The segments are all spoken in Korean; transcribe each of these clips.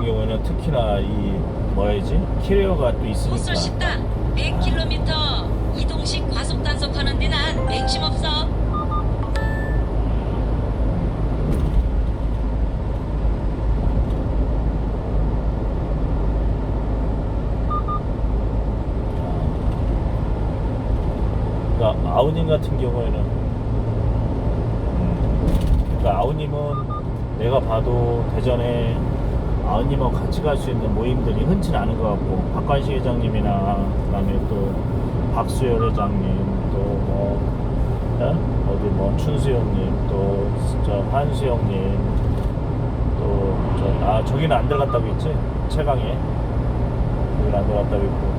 같은 경우에는 특히나 이 뭐야지 캐리어가 또 있으니까 쉽다. 100km 이동식 과속 단속하는 데는 난 맹심 없어. 그러니까 아우님 같은 경우에는 음, 그러니까 아우님은 내가 봐도 대전에 아우님하고 같이 갈 수 있는 모임들이 흔치 않은 것 같고 박관식 회장님이나 그다음에 또 박수열 회장님 또뭐 어디 뭐 춘수 형님 또저 한수 형님 또저아 저기는 안 들어갔다고 했지? 최강에. 여기는 안 들어갔다고 했고.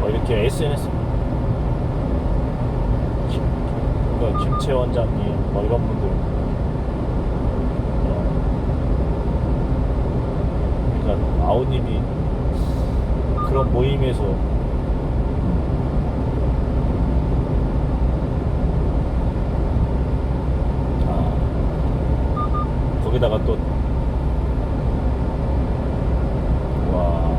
뭐 이렇게 SNS 김, 그러니까 김채 원장님 뭐 이런 분들 어, 그러니까 아우님이 그런 모임에서 아, 거기다가 또 와.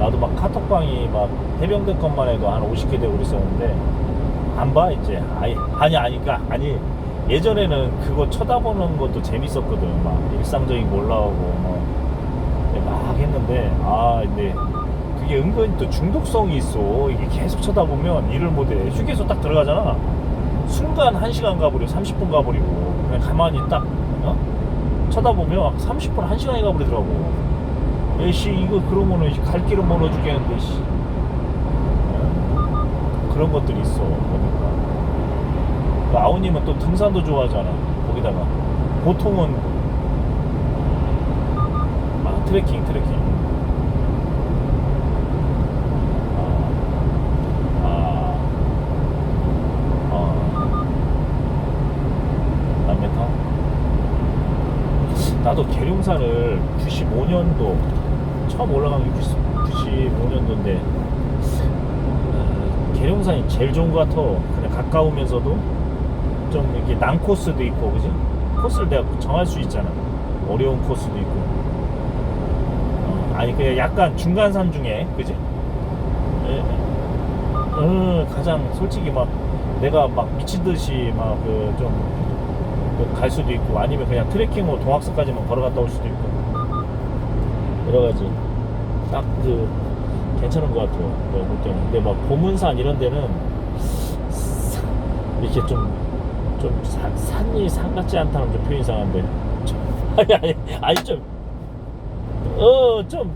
나도 막 카톡방이 막 해병대 것만 해도 한 50개 되고 그랬었는데 안 봐 이제. 아니 아니 아니까 아니 예전에는 그거 쳐다보는 것도 재밌었거든. 막 일상적인 거 올라오고 뭐. 막 했는데 아 근데 그게 은근히 또 중독성이 있어. 이게 계속 쳐다보면 일을 못해. 휴게소 딱 들어가잖아. 순간 1시간 가버리고 30분 가버리고 그냥 가만히 딱 어? 쳐다보면 30분 1시간이 가버리더라고. 에이씨 이거 그러면은 갈 길은 멀어 죽겠는데 씨. 어? 그런 것들이 있어 보니까 그 아우님은 또 등산도 좋아하잖아 거기다가. 보통은 아 트레킹 트레킹. 아, 아, 아, 남매탕 나도 계룡산을 95년도 처음 올라간 게 95년도인데 계룡산이 제일 좋은 것 같아. 그냥 가까우면서도 좀 이렇게 난 코스도 있고 그지? 코스를 내가 정할 수 있잖아. 어려운 코스도 있고. 어, 아니 그냥 약간 중간산 중에 그지? 예, 어, 가장 솔직히 막 내가 막 미친 듯이 막 그 좀 갈 수도 있고 아니면 그냥 트레킹으로 동학사까지만 걸어갔다 올 수도 있고. 여러 가지. 딱 그 괜찮은 것 같아요. 내가 볼 때는. 근데 막 보문산 이런 데는 사- 이렇게 좀, 좀 산, 산이 산 같지 않다는 좀 표현 이상한데. 좀, 아니, 아니, 아니 좀, 어, 좀,